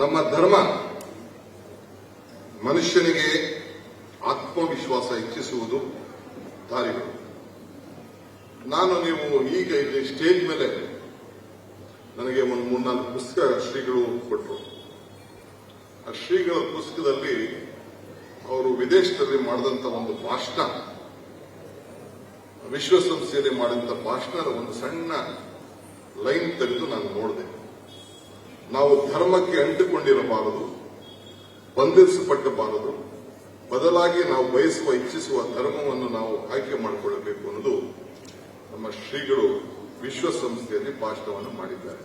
ನಮ್ಮ ಧರ್ಮ ಮನುಷ್ಯನಿಗೆ ಆತ್ಮವಿಶ್ವಾಸ ಹೆಚ್ಚಿಸುವುದು ದಾರಿಗಳು. ನಾನು ನೀವು ಈಗ ಇಲ್ಲಿ ಸ್ಟೇಜ್ ಮೇಲೆ ನನಗೆ ಒಂದು ಮೂರ್ನಾಲ್ಕು ಪುಸ್ತಕ ಶ್ರೀಗಳು ಕೊಟ್ಟರು ಆ ಶ್ರೀಗಳ ಪುಸ್ತಕದಲ್ಲಿ ಅವರು ವಿದೇಶದಲ್ಲಿ ಮಾಡಿದಂತ ಒಂದು ಭಾಷಣ, ವಿಶ್ವಸಂಸ್ಥೆಯಲ್ಲಿ ಮಾಡಿದಂತ ಭಾಷಣದ ಒಂದು ಸಣ್ಣ ಲೈನ್ ತೆಗೆದು ನಾನು ನೋಡಿದೆ. ನಾವು ಧರ್ಮಕ್ಕೆ ಅಂಟಿಕೊಂಡಿರಬಾರದು ಬಂಧಿಸಲ್ಪಟ್ಟಬಾರದು ಬದಲಾಗಿ ನಾವು ಬಯಸುವ, ಇಚ್ಛಿಸುವ ಧರ್ಮವನ್ನು ನಾವು ಆಯ್ಕೆ ಮಾಡಿಕೊಳ್ಳಬೇಕು ಅನ್ನೋದು ನಮ್ಮ ಶ್ರೀಗಳು ವಿಶ್ವಸಂಸ್ಥೆಯಲ್ಲಿ ಭಾಷಣವನ್ನು ಮಾಡಿದ್ದಾರೆ.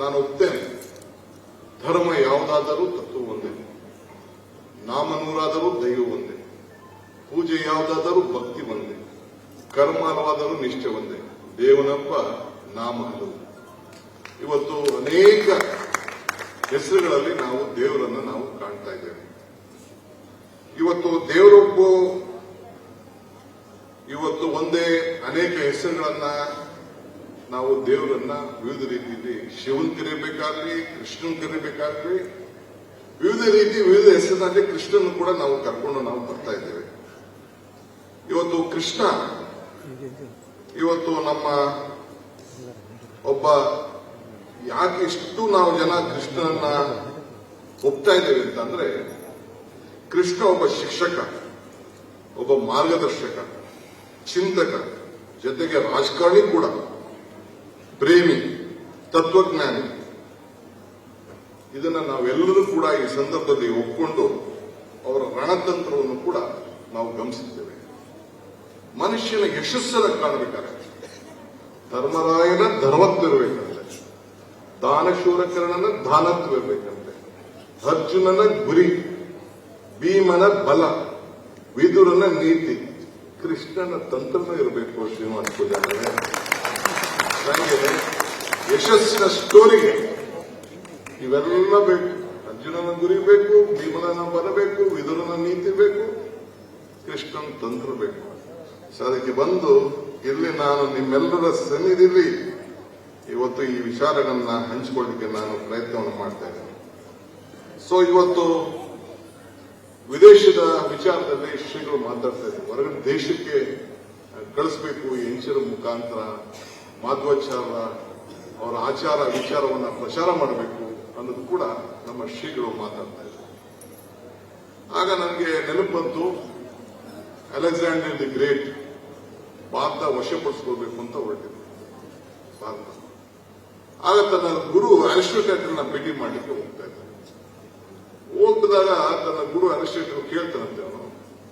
ನಾನು ಒಪ್ತೇನೆ, ಧರ್ಮ ಯಾವುದಾದರೂ ತತ್ವ ಒಂದೇ ನಾಮ ನೂರಾದರೂ ದೈವ ಒಂದೇ, ಪೂಜೆ ಯಾವುದಾದರೂ ಭಕ್ತಿ ಒಂದೇ ಕರ್ಮ ಹಲವಾದರೂ ನಿಷ್ಠೆ ಒಂದೇ, ದೇವನಪ್ಪ ನಾಮ ಹಲವು. ಇವತ್ತು ಅನೇಕ ಹೆಸರುಗಳಲ್ಲಿ ನಾವು ದೇವರನ್ನು ನಾವು ಕಾಣ್ತಾ ಇದ್ದೇವೆ. ಇವತ್ತು ದೇವರೊಬ್ಬ ಇವತ್ತು ಒಂದೇ ಅನೇಕ ಹೆಸರುಗಳನ್ನ ನಾವು ದೇವರನ್ನ ವಿವಿಧ ರೀತಿಯಲ್ಲಿ ಶಿವನ್ ಕರಿಬೇಕಾಗ್ಲಿ ಕೃಷ್ಣನ್ ಕರಿಬೇಕಾಗ್ಲಿ ವಿವಿಧ ರೀತಿ ವಿವಿಧ ಹೆಸರಿನಲ್ಲಿ ಕೃಷ್ಣನ್ ಕೂಡ ನಾವು ಕರ್ಕೊಂಡು ನಾವು ಬರ್ತಾ ಇದ್ದೇವೆ. ಇವತ್ತು ಕೃಷ್ಣ ಇವತ್ತು ನಮ್ಮ ಒಬ್ಬ ಯಾಕೆ ಇಷ್ಟು ನಾವು ಜನ ಕೃಷ್ಣನ ಒಪ್ತಾ ಇದ್ದೇವೆ ಅಂತಂದ್ರೆ, ಕೃಷ್ಣ ಒಬ್ಬ ಶಿಕ್ಷಕ, ಒಬ್ಬ ಮಾರ್ಗದರ್ಶಕ, ಚಿಂತಕ, ಜೊತೆಗೆ ರಾಜಕಾರಣಿ ಕೂಡ, ಪ್ರೇಮಿ, ತತ್ವಜ್ಞಾನಿ. ಇದನ್ನ ನಾವೆಲ್ಲರೂ ಕೂಡ ಈ ಸಂದರ್ಭದಲ್ಲಿ ಒಪ್ಕೊಂಡು ಅವರ ರಣತಂತ್ರವನ್ನು ಕೂಡ ನಾವು ಗಮನಿಸಿದ್ದೇವೆ. ಮನುಷ್ಯನ ಯಶಸ್ಸನ್ನು ಕಾಣಬೇಕಾದ್ರೆ ಧರ್ಮರಾಯನ ಧರ್ಮತ್ವಿರಬೇಕಂತೆ ದಾನಶೂರಕರ್ಣನ ದಾನತ್ವಿರಬೇಕಂತೆ ಅರ್ಜುನನ ಗುರಿ, ಭೀಮನ ಬಲ, ವಿದುರನ ನೀತಿ. ಕೃಷ್ಣನ ತಂತ್ರನ ಇರಬೇಕು ಶ್ರೀನಿವಾಸ ಪೂಜಾರಿ ನನಗೆ ಯಶಸ್ಸಿನ ಸ್ಟೋರಿಗೆ ಇವೆಲ್ಲ ಬೇಕು. ಅರ್ಜುನನ ಗುರಿ ಬೇಕು ಭೀಮನ ಬಲ ಬೇಕು, ವಿದುರನ ನೀತಿ ಬೇಕು, ಕೃಷ್ಣನ ತಂತ್ರ ಬೇಕು. ಸೊ ಅದಕ್ಕೆ ಬಂದು ಇಲ್ಲಿ ನಾನು ನಿಮ್ಮೆಲ್ಲರ ಸನ್ನಿಧಿಲಿ ಇವತ್ತು ಈ ವಿಚಾರಗಳನ್ನ ಹಂಚಿಕೊಳ್ಳಿಕ್ಕೆ ನಾನು ಪ್ರಯತ್ನವನ್ನು ಮಾಡ್ತಾ ಇದ್ದೇನೆ. ಸೊ ಇವತ್ತು ವಿದೇಶದ ವಿಚಾರದಲ್ಲಿ ಶ್ರೀಗಳು ಮಾತಾಡ್ತಾ ಇದ್ದಾರೆ. ಹೊರಗಡೆ ದೇಶಕ್ಕೆ ಕಳಿಸಬೇಕು ಈ ಹೆಂಚರ ಮುಖಾಂತರ, ಮಾಧ್ವಾಚಾರ, ಅವರ ಆಚಾರ, ವಿಚಾರವನ್ನ ಪ್ರಚಾರ ಮಾಡಬೇಕು ಅನ್ನೋದು ಕೂಡ ನಮ್ಮ ಶ್ರೀಗಳು ಮಾತಾಡ್ತಾ ಇದ್ದಾರೆ. ಆಗ ನನಗೆ ನೆನಪು ಬಂತು, ಅಲೆಕ್ಸಾಂಡರ್ ದಿ ಗ್ರೇಟ್ ಭಾರತ ವಶಪಡಿಸ್ಕೋಬೇಕು ಅಂತ ಹೊರಟಿದ್ರು ಭಾರತ. ಆಗ ತನ್ನ ಗುರು ಅರಿಸ್ಟೋಟಲ್ನ ಭೇಟಿ ಮಾಡಲಿಕ್ಕೆ ಹೋಗ್ತಾ ಇದ್ದಾನೆ. ಹೋಗಿದಾಗ ತನ್ನ ಗುರು ಅರಿಸ್ಟೋಟಲ್ ಕೇಳ್ತಾನಂತೆ ಅವನು,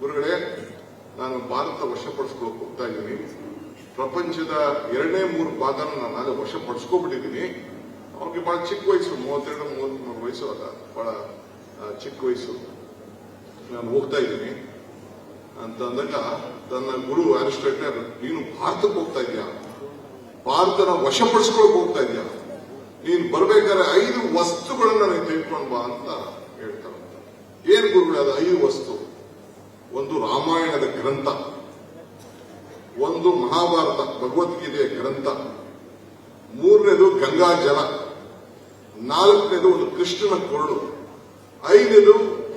ಗುರುಗಳೇ, ನಾನು ಭಾರತ ವಶಪಡಿಸ್ಕೊಳಕ್ ಹೋಗ್ತಾ ಇದ್ದೀನಿ. ಪ್ರಪಂಚದ ಎರಡನೇ ಮೂರು ಭಾಗನ ನಾನು ಆಗ ವಶಪಡಿಸ್ಕೊಬಿಟ್ಟಿದ್ದೀನಿ. ಅವ್ರಿಗೆ ಬಹಳ ಚಿಕ್ಕ ವಯಸ್ಸು, ಮೂವತ್ತೆರಡು ಮೂವತ್ಮೂರು ವಯಸ್ಸು ಅಲ್ಲ ಬಹಳ ಚಿಕ್ಕ ವಯಸ್ಸು. ನಾನು ಹೋಗ್ತಾ ಇದ್ದೀನಿ. ಅಂತ ಅಂದಾಗ ತನ್ನ ಗುರು ಅರಿಸ್ಟೋಟಲ್ ನೀನು ಭಾರತಕ್ಕೆ ಹೋಗ್ತಾ ಇದ್ಯಾ ಭಾರತನ ವಶಪಡಿಸ್ಕೊಳಕ್ ಹೋಗ್ತಾ ಇದ್ಯಾ ನೀನು ಬರ್ಬೇಕಾದ್ರೆ ಐದು ವಸ್ತುಗಳನ್ನ ನೀನು ತಿಳ್ಕೊಂಡ್ ಬಾ ಅಂತ ಹೇಳ್ತಾರೆ ಏನ್ ಗುರುಗಳೇ ಅದು ಐದು ವಸ್ತು? ಒಂದು ರಾಮಾಯಣದ ಗ್ರಂಥ. ಒಂದು ಮಹಾಭಾರತ, ಭಗವದ್ಗೀತೆಯ ಗ್ರಂಥ. ಮೂರನೇದು ಗಂಗಾ ಜಲ. ನಾಲ್ಕನೇದು ಒಂದು ಕೃಷ್ಣನ ಕೊರಳು. ಐದನೇದು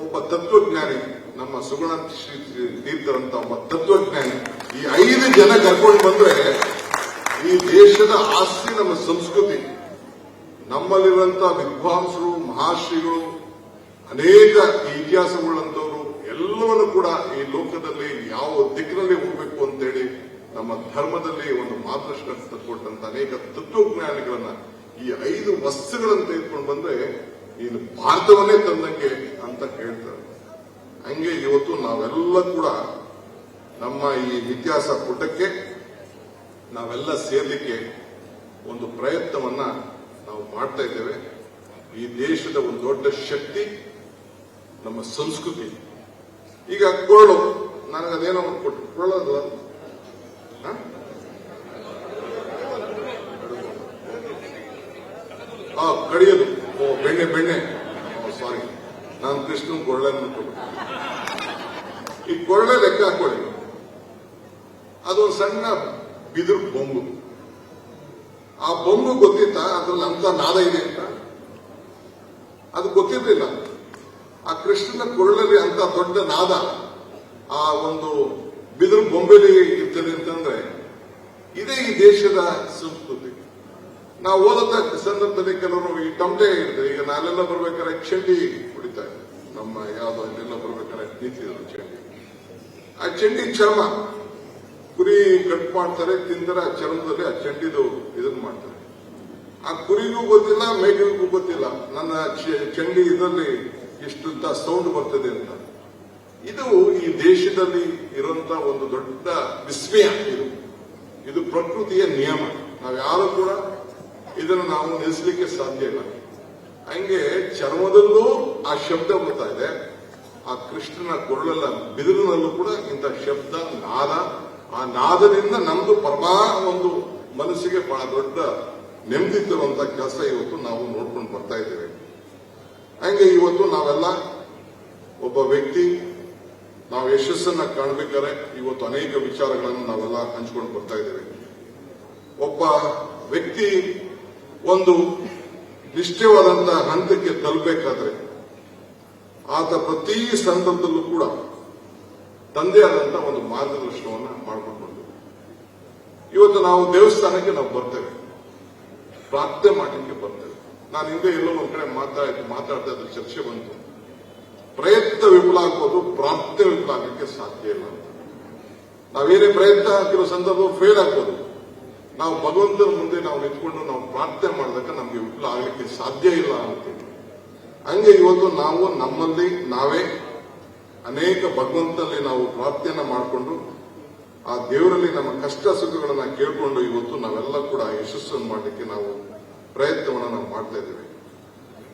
ಒಬ್ಬ ತತ್ವಜ್ಞಾನಿ, ನಮ್ಮ ಸುಗುಣ ತೀರ್ಥರಂತ ಒಬ್ಬ ತತ್ವಜ್ಞಾನಿ. ಈ ಐದು ಜನ ಕರ್ಕೊಂಡು ಬಂದ್ರೆ ಈ ದೇಶದ ಆಸ್ತಿ ನಮ್ಮ ಸಂಸ್ಕೃತಿ. ನಮ್ಮಲ್ಲಿರುವಂತಹ ವಿದ್ವಾಂಸರು ಮಹಾಶ್ರೀಗಳು ಅನೇಕ ಇತಿಹಾಸಗಳಂತವರು ಎಲ್ಲವನ್ನು ಕೂಡ ಈ ಲೋಕದಲ್ಲಿ ಯಾವ ದಿಕ್ಕಿನಲ್ಲಿ ಹೋಗಬೇಕು ಅಂತೇಳಿ ನಮ್ಮ ಧರ್ಮದಲ್ಲಿ ಒಂದು ಮಾರ್ಗದರ್ಶನ ಕೊಟ್ಟಂತ ಅನೇಕ ತತ್ವಜ್ಞಾನಿಗಳನ್ನ ಈ ಐದು ವಸ್ತುಗಳನ್ನು ತೆಗೆದುಕೊಂಡು ಬಂದ್ರೆ ನೀನು ಭಾರತವನ್ನೇ ತಂದಂಗೆ ಅಂತ ಹೇಳ್ತಾರೆ. ಹಂಗೆ ಇವತ್ತು ನಾವೆಲ್ಲ ಕೂಡ ನಮ್ಮ ಈ ಇತಿಹಾಸ ಪುಟಕ್ಕೆ ನಾವೆಲ್ಲ ಸೇರ್ಲಿಕ್ಕೆ ಒಂದು ಪ್ರಯತ್ನವನ್ನ ನಾವು ಮಾಡ್ತಾ ಇದ್ದೇವೆ. ಈ ದೇಶದ ಒಂದು ದೊಡ್ಡ ಶಕ್ತಿ ನಮ್ಮ ಸಂಸ್ಕೃತಿ. ಈಗ ಕೊಳ್ಳು ನನಗದೇನೋ ಒಂದು ಕೊಟ್ಟು. ಕೊಳ್ಳೋದು ಹ? ಆ, ಕಡಿಯೋದು. ಓ, ಬೆಣ್ಣೆ ಬೆಣ್ಣೆ. ಸಾರಿ ನಾನು ಕೃಷ್ಣ ಅನ್ಕೊಂಡು ಈ ಕೊಳ್ಳೆ ಲೆಕ್ಕ ಹಾಕೊಳ್ಳಿ. ಅದೊಂದು ಸಣ್ಣ ಬಿದಿರು ಬೊಂಬು. ಆ ಬೊಂಬು ಗೊತ್ತಿತ್ತಾ? ಅದ್ರಲ್ಲಿ ಅಂತ ನಾದ ಇದೆ ಅಂತ. ಅದು ಗೊತ್ತಿರಲಿಲ್ಲ. ಆ ಕೃಷ್ಣನ ಕೊರಳಲ್ಲಿ ಅಂತ ದೊಡ್ಡ ನಾದ ಆ ಒಂದು ಬಿದಿರು ಬೊಂಬೆಲಿ ಇರ್ತದೆ ಅಂತಂದ್ರೆ ಇದೇ ಈ ದೇಶದ ಸಂಸ್ಕೃತಿ. ನಾವು ಓದಂತ ಸಂದರ್ಭದಲ್ಲಿ ಕೆಲವರು ಈ ಟಮಟೆ ಇರ್ತದೆ. ಈಗ ನಾನೆಲ್ಲ ಬರ್ಬೇಕಾದ್ರೆ ಚಂಡಿ ಕುಡಿತಾ ನಮ್ಮ ಯಾವ್ದೋ ಅಲ್ಲೆಲ್ಲ ಬರ್ಬೇಕಾದ್ರೆ ನಿಂತಿದ್ರು ಚಂಡಿ. ಆ ಚಂಡಿ ಚರ್ಮ ಕುರಿ ಕಟ್ ಮಾಡ್ತಾರೆ ತಿಂದರೆ ಆ ಚರ್ಮದಲ್ಲಿ ಆ ಚಂಡಿದು ಇದನ್ನ ಮಾಡ್ತಾರೆ. ಆ ಕುರಿಗೂ ಗೊತ್ತಿಲ್ಲ, ಮೇಕೆಗೂ ಗೊತ್ತಿಲ್ಲ. ನನ್ನ ಚಂಡಿ ಇದರಲ್ಲಿ ಇಷ್ಟಂತ ಸೌಂಡ್ ಬರ್ತದೆ ಅಂತ. ಇದು ಈ ದೇಶದಲ್ಲಿ ಇರುವಂತ ಒಂದು ದೊಡ್ಡ ವಿಸ್ಮಯ ಇದು. ಇದು ಪ್ರಕೃತಿಯ ನಿಯಮ. ನಾವು ಯಾರು ಕೂಡ ಇದನ್ನು ನಾವು ನಿಲ್ಲಿಸಲಿಕ್ಕೆ ಸಾಧ್ಯ ಇಲ್ಲ. ಹಂಗೆ ಚರ್ಮದಲ್ಲೂ ಆ ಶಬ್ದ ಬರ್ತಾ ಇದೆ. ಆ ಕೃಷ್ಣನ ಕೊರಳಲ್ಲ ಬಿದಿರಿನಲ್ಲೂ ಕೂಡ ಇಂಥ ಶಬ್ದ, ನಾದ ಆ ನಾದದಿಂದ ನಮ್ದು ಪರಮಾ ಒಂದು ಮನಸ್ಸಿಗೆ ಬಹಳ ದೊಡ್ಡ ನೆಮ್ಮದಿ ತರುವಂತ ಕೆಲಸ ಇವತ್ತು ನಾವು ನೋಡ್ಕೊಂಡು ಬರ್ತಾ ಇದ್ದೇವೆ. ಹಂಗೆ ಇವತ್ತು ನಾವೆಲ್ಲ ಒಬ್ಬ ವ್ಯಕ್ತಿ, ನಾವು ಯಶಸ್ಸನ್ನ ಕಾಣಬೇಕಾದ್ರೆ ಇವತ್ತು ಅನೇಕ ವಿಚಾರಗಳನ್ನು ನಾವೆಲ್ಲ ಹಂಚ್ಕೊಂಡು ಬರ್ತಾ ಇದ್ದೇವೆ. ಒಬ್ಬ ವ್ಯಕ್ತಿ ಒಂದು ನಿಷ್ಠವಾದಂತಹ ಹಂತಕ್ಕೆ ತಲುಪಬೇಕಾದ್ರೆ ಆತ ಪ್ರತಿ ಸಂದರ್ಭದಲ್ಲೂ ಕೂಡ ತಂದೆ ಆದಂತ ಒಂದು ಮಾರ್ಗದರ್ಶನವನ್ನ ಮಾಡಿಕೊಂಡು ಇವತ್ತು ನಾವು ದೇವಸ್ಥಾನಕ್ಕೆ ನಾವು ಬರ್ತೇವೆ. ಪ್ರಾರ್ಥನೆ ಮಾಡಲಿಕ್ಕೆ ಬರ್ತೇವೆ. ನಾನು ಹಿಂದೆ ಎಲ್ಲೋ ಒಂದ್ ಕಡೆ ಮಾತಾಡ್ತಾ ಮಾತಾಡ್ತಾ ಇದ್ದ ಚರ್ಚೆ ಬಂತು. ಪ್ರಯತ್ನ ವಿಫಲ ಆಗೋದು ಪ್ರಾರ್ಥನೆ ವಿಫಲ ಆಗಲಿಕ್ಕೆ ಸಾಧ್ಯ ಇಲ್ಲ ಅಂತ. ನಾವೇನೇ ಪ್ರಯತ್ನ ಕೆಲವು ಸಂದರ್ಭ ಫೇಲ್ ಆಗ್ಬೋದು. ನಾವು ಭಗವಂತನ ಮುಂದೆ ನಾವು ನಿಂತ್ಕೊಂಡು ನಾವು ಪ್ರಾರ್ಥನೆ ಮಾಡಿದಾಗ ನಮ್ಗೆ ವಿಫಲ ಆಗಲಿಕ್ಕೆ ಸಾಧ್ಯ ಇಲ್ಲ ಅಂತ ಹಂಗೆ ಇವತ್ತು ನಾವು ನಮ್ಮಲ್ಲಿ ನಾವೇ ಅನೇಕ ಭಗವಂತನಲ್ಲಿ ನಾವು ಪ್ರಾರ್ಥನೆ ಮಾಡಿಕೊಂಡು ಆ ದೇವರಲ್ಲಿ ನಮ್ಮ ಕಷ್ಟ ಸುಖಗಳನ್ನ ಕೇಳಿಕೊಂಡು ಇವತ್ತು ನಾವೆಲ್ಲ ಕೂಡ ಯಶಸ್ಸನ್ನು ಮಾಡಲಿಕ್ಕೆ ನಾವು ಪ್ರಯತ್ನವನ್ನ ನಾವು ಮಾಡ್ತಾ ಇದ್ದೇವೆ.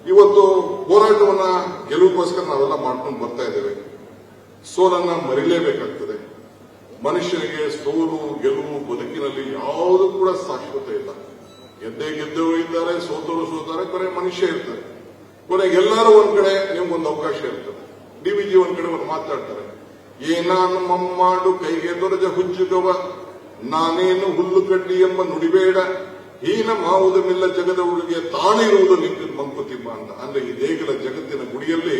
ಇವತ್ತು ಹೋರಾಟವನ್ನ ಗೆಲುವುಗೋಸ್ಕರ ನಾವೆಲ್ಲ ಮಾಡ್ಕೊಂಡು ಬರ್ತಾ ಇದ್ದೇವೆ. ಸೋಲನ್ನ ಮರಿಲೇಬೇಕಾಗ್ತದೆ. ಮನುಷ್ಯನಿಗೆ ಸೋಲು, ಗೆಲುವು ಬದುಕಿನಲ್ಲಿ ಯಾವುದು ಕೂಡ ಶಾಶ್ವತ ಇಲ್ಲ. ಗೆದ್ದೇ ಗೆದ್ದವರು ಇದ್ದಾರೆ ಸೋತವರು ಸೋತಾರೆ, ಕೊನೆ ಮನುಷ್ಯ ಇರ್ತಾರೆ. ಕೊನೆಗೆ ಎಲ್ಲರೂ ಒಂದ್ ಕಡೆ ನಿಮ್ಗೊಂದು ಅವಕಾಶ ಇರ್ತದೆ ಒಂದ್ ಕಡೆ ಒಂದು ಮಾತಾಡ್ತಾರೆ. ಏನಾನು ಮಮ್ಮಾಡು ಕೈಗೆ ದೊರೆದ ಹುಚ್ಚುಗವ, ನಾನೇನು ಹುಲ್ಲು ಕಡ್ಡಿ ಎಂಬ ನುಡಿಬೇಡ. ಹೀನ ಮಾವುದನ್ನೆಲ್ಲ ಜಗದ ಹುಡುಗಿಯ ತಾಳಿರುವುದು ನಿಂತು ಮಂಕುತಿಮ್ಮ ಅಂತ. ಅಂದ್ರೆ ಈ ದೇಗಲ ಜಗತ್ತಿನ ಗುಡಿಯಲ್ಲಿ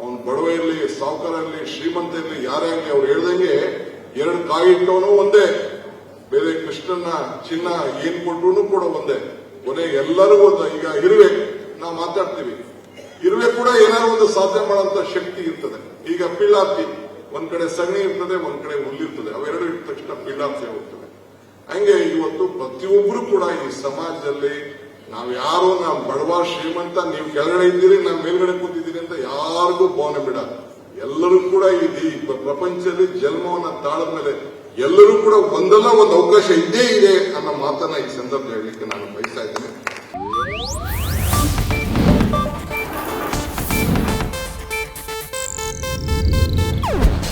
ಅವನು ಬಡವ ಇರಲಿ ಸಾವುಕಾರ ಇರಲಿ ಶ್ರೀಮಂತ ಇರಲಿ ಯಾರೇ ಆಗಲಿ ಅವ್ರು ಹೇಳ್ದಂಗೆ ಎರಡು ಕಾಯಿ ಇಟ್ಟವನು ಒಂದೇ. ಬೇರೆ ಕೃಷ್ಣನ ಚಿನ್ನ ಏನ್ ಕೊಟ್ಟು ಕೂಡ ಒಂದೇ. ಕೊನೆ ಎಲ್ಲರೂ ಒಂದ ಈಗ ಇರುವೆ, ನಾವು ಮಾತಾಡ್ತೀವಿ. ಇರುವೆ ಕೂಡ ಏನಾದ್ರು ಒಂದು ಸಾಧನೆ ಮಾಡುವಂತ ಶಕ್ತಿ ಇರ್ತದೆ. ಈಗ ಪಿಳ್ಳಾಪಿ ಒಂದ್ ಕಡೆ ಸಗಣಿ ಇರ್ತದೆ, ಒಂದ್ ಕಡೆ ಹುಲ್ಲಿರ್ತದೆ. ಅವೆರಡು ಇಟ್ಟ ತಕ್ಷಣ ಪಿಳ್ಳಾಪಿ ಹೋಗ್ತದೆ. ಹಂಗೆ ಇವತ್ತು ಪ್ರತಿಯೊಬ್ಬರು ಕೂಡ ಈ ಸಮಾಜದಲ್ಲಿ ನಾವು ಯಾರು, ನಾವು ಬಡವ, ಶ್ರೀಮಂತ, ನೀವು ಕೆಳಗಡೆ ಇದ್ದೀರಿ, ನಾವು ಮೇಲ್ಗಡೆ ಕೂತಿದ್ದೀರಿ ಅಂತ ಯಾರಿಗೂ ಭಾವನೆ ಬಿಡ. ಎಲ್ಲರೂ ಕೂಡ ಈ ಪ್ರಪಂಚದಲ್ಲಿ ಜನ್ಮವನ್ನ ತಾಳದ ಮೇಲೆ ಎಲ್ಲರೂ ಕೂಡ ಒಂದಲ್ಲ ಒಂದು ಅವಕಾಶ ಇದ್ದೇ ಇದೆ ಅನ್ನೋ ಮಾತನ್ನ ಈ ಸಂದರ್ಭ ಹೇಳಲಿಕ್ಕೆ ನಾನು ಬಯಸ್ತಾ ಇದ್ದೇನೆ.